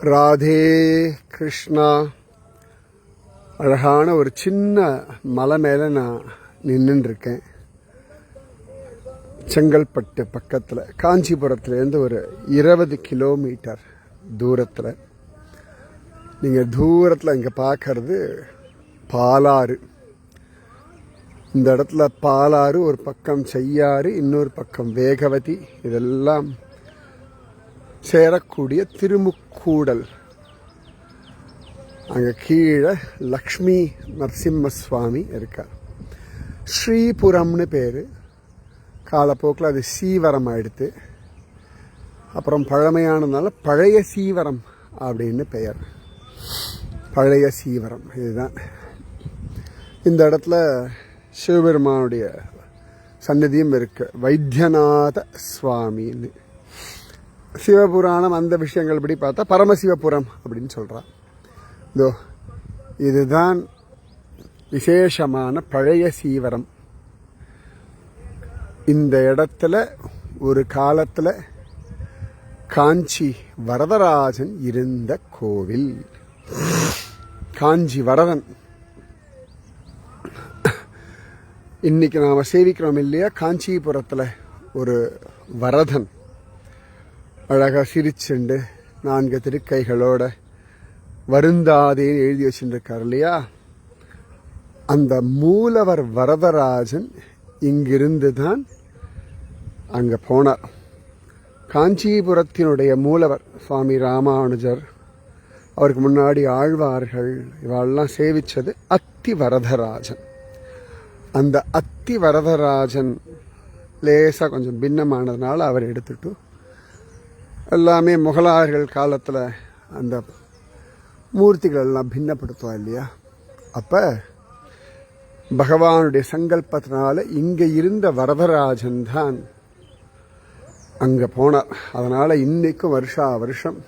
ராதே கிருஷ்ணா. அழகான ஒரு சின்ன மலை மேலே நான் நின்றுருக்கேன் இருக்கேன் செங்கல்பட்டு பக்கத்தில் காஞ்சிபுரத்துலேருந்து ஒரு இருபது கிலோமீட்டர் தூரத்தில். நீங்கள் தூரத்தில் இங்கே பார்க்கறது பாலாறு. இந்த இடத்துல பாலாறு ஒரு பக்கம் செய்யாறு இன்னொரு பக்கம் வேகவதி இதெல்லாம் சேரக்கூடிய திருமுக்கூடல் அங்கே கீழே லக்ஷ்மி நரசிம்ம சுவாமி இருக்கார் ஸ்ரீபுரம்னு பேர் காலப்போக்கில் அது சீவரம் ஆயிடுத்து அப்புறம் பழமையானதுனால பழைய சீவரம் அப்படின்னு பெயர் பழைய சீவரம் இதுதான் இந்த இடத்துல சிவபெருமானுடைய சன்னதியும் இருக்கு வைத்தியநாத சுவாமின்னு சிவபுராணம் அந்த விஷயங்கள் படி பார்த்தா பரமசிவபுரம் அப்படின்னு சொல்கிறான் இதோ இதுதான் விசேஷமான பழைய சீவரம். இந்த இடத்துல ஒரு காலத்தில் காஞ்சி வரதராஜன் இருந்த கோவில். காஞ்சி வரதன். இன்னைக்கு நாம் சேவிக்கிறோம் இல்லையா? காஞ்சிபுரத்தில் ஒரு வரதன். அழகாக சிரிச்சுண்டு நான்கு திருக்கைகளோட வருந்தாதேன்னு எழுதி வச்சுருக்கார் இல்லையா? அந்த மூலவர் வரதராஜன் இங்கிருந்து தான் அங்கே போனார். காஞ்சிபுரத்தினுடைய மூலவர் சுவாமி ராமானுஜர் அவருக்கு முன்னாடி ஆழ்வார்கள் இவாளெல்லாம் சேவிச்சது அத்தி வரதராஜன் அந்த அத்தி வரதராஜன் லேசாக கொஞ்சம் பின்னமானதுனால அவர் எடுத்துட்டு எல்லாமே முகலாயர்கள் காலத்தில் அந்த மூர்த்திகள் எல்லாம் பின்னப்படுத்துவோம் இல்லையா? அப்போ பகவானுடைய சங்கல்பத்தினால இங்கே இருந்த வரதராஜன் தான் அங்கே போனார். அதனால் இன்றைக்கும் வருஷா வருஷம்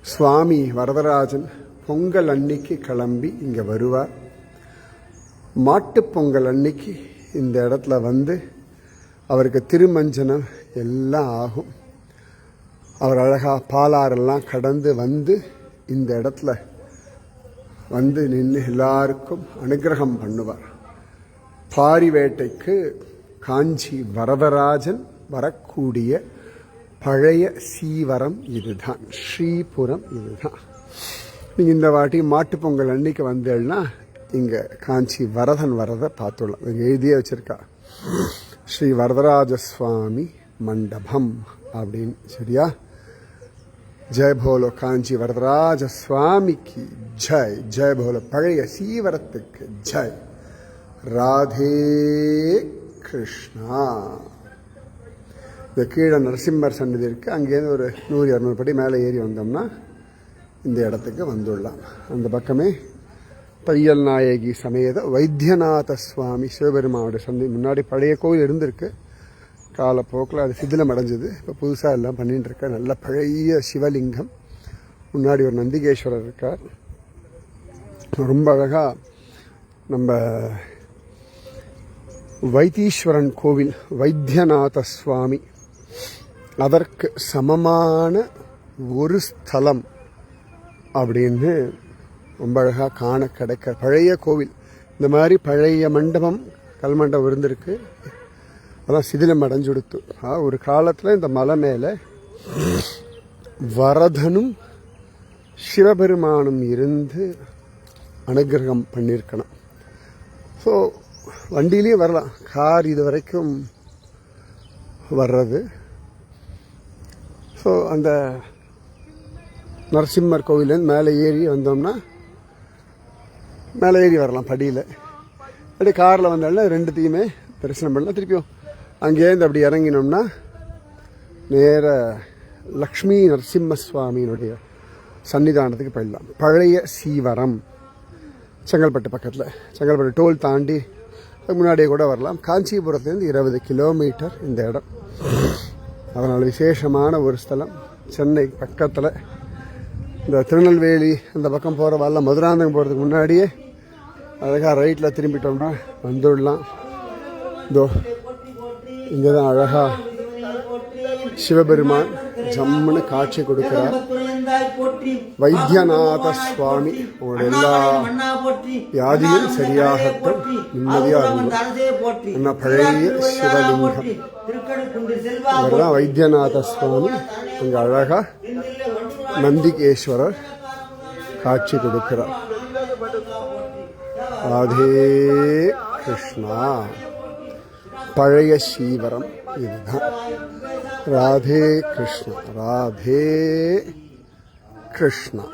சுவாமி வரதராஜன் பொங்கல் அன்னைக்கு கிளம்பி இங்கே வருவார். மாட்டுப் பொங்கல் அன்னைக்கு இந்த இடத்துல வந்து அவருக்கு திருமஞ்சனம் எல்லாம் ஆகும். அவர் அழகாக பாலாறெல்லாம் கடந்து வந்து இந்த இடத்துல வந்து நின்று எல்லாருக்கும் அனுகிரகம் பண்ணுவார். பாரிவேட்டைக்கு காஞ்சி வரதராஜன் வரக்கூடிய பழைய சீவரம் இதுதான் ஸ்ரீபுரம் இதுதான். நீங்கள் இந்த வாட்டி மாட்டு பொங்கல் அன்னைக்கு வந்தேன்னா இங்கே காஞ்சி வரதன் வரதை பார்த்துடலாம். இங்கே எழுதியே வச்சுருக்கா. ஸ்ரீ வரதராஜ சுவாமி மண்டபம் அப்படின்னு சரியா? ஜெய் போலோ காஞ்சி வரதராஜ சுவாமிக்கு ஜெய் ஜெய் போலோ பழைய சீவரத்துக்கு ஜெய் ராதே கிருஷ்ணா இந்த கீழே நரசிம்மர் சன்னதி இருக்குது அங்கேருந்து ஒரு நூறு இரநூறு படி மேலே ஏறி வந்தோம்னா இந்த இடத்துக்கு வந்துடலாம். அந்த பக்கமே தையல் நாயகி சமேத வைத்தியநாத சுவாமி சிவபெருமாவோட சந்தி முன்னாடி பழைய கோவில் இருந்திருக்கு. காலப்போக்கில் அது சிதிலம் அடைஞ்சது இப்போ புதுசாக எல்லாம் பண்ணிகிட்டு இருக்க நல்ல பழைய சிவலிங்கம். முன்னாடி ஒரு நந்திகேஸ்வரர் இருக்கார். ரொம்ப அழகாக நம்ம வைத்தீஸ்வரன் கோவில் வைத்தியநாத சுவாமி அதற்கு சமமான ஒரு ஸ்தலம் அப்படின்னு ரொம்ப அழகாக காண கிடைக்க பழைய கோவில். இந்த மாதிரி பழைய மண்டபம் கல்மண்டபம் இருந்திருக்கு. அதான் சிதிலம் அடைஞ்சுடுத்து. ஒரு காலத்தில் இந்த மலை மேலே வரதனும் சிவபெருமானும் இருந்து அனுகிரகம் பண்ணியிருக்கணும் ஸோ வண்டியிலையும் வரலாம். கார் இது வரைக்கும் வர்றது. ஸோ அந்த நரசிம்மர் கோவிலேருந்து மேலே ஏறி வந்தோம்னா மேலே ஏறி வரலாம் படியில். அப்படியே காரில் வந்தாலும் ரெண்டுத்தையுமே தரிசனம் பண்ணலாம். திருப்பியும் அங்கேருந்து அப்படி இறங்கினோம்னா நேர லக்ஷ்மி நரசிம்ம சுவாமியினுடைய சன்னிதானத்துக்கு போயிடலாம். பழைய சீவரம். செங்கல்பட்டு பக்கத்தில். செங்கல்பட்டு டோல் தாண்டி அதுக்கு முன்னாடியே கூட வரலாம். காஞ்சிபுரத்துலேருந்து இருபது கிலோமீட்டர் இந்த இடம். அதனால் விசேஷமான ஒரு ஸ்தலம். சென்னை பக்கத்தில் இந்த திருநெல்வேலி அந்த பக்கம் போகிற வரல மதுராந்தகம் போகிறதுக்கு முன்னாடியே அழகாக ரைட்டில் திரும்பிட்டோம்னா வந்துடலாம். இதோ இங்கே தான் அழகா சிவபெருமான் ஜம்முன்னு காட்சி கொடுக்கிறார். வைத்தியநாத சுவாமி உங்களோட எல்லா வியாதியும் சரியாகட்டும் நிம்மதியா இருக்கும் என்ன பழைய சிவலிங்கம். இவர்தான் வைத்தியநாத சுவாமி அங்க அழகா நந்திகேஸ்வரர் காட்சி கொடுக்கிறார். ராதே கிருஷ்ணா. பழைய சீவரம் இதுதான் ராதே கிருஷ்ணா ராதே கிருஷ்ணா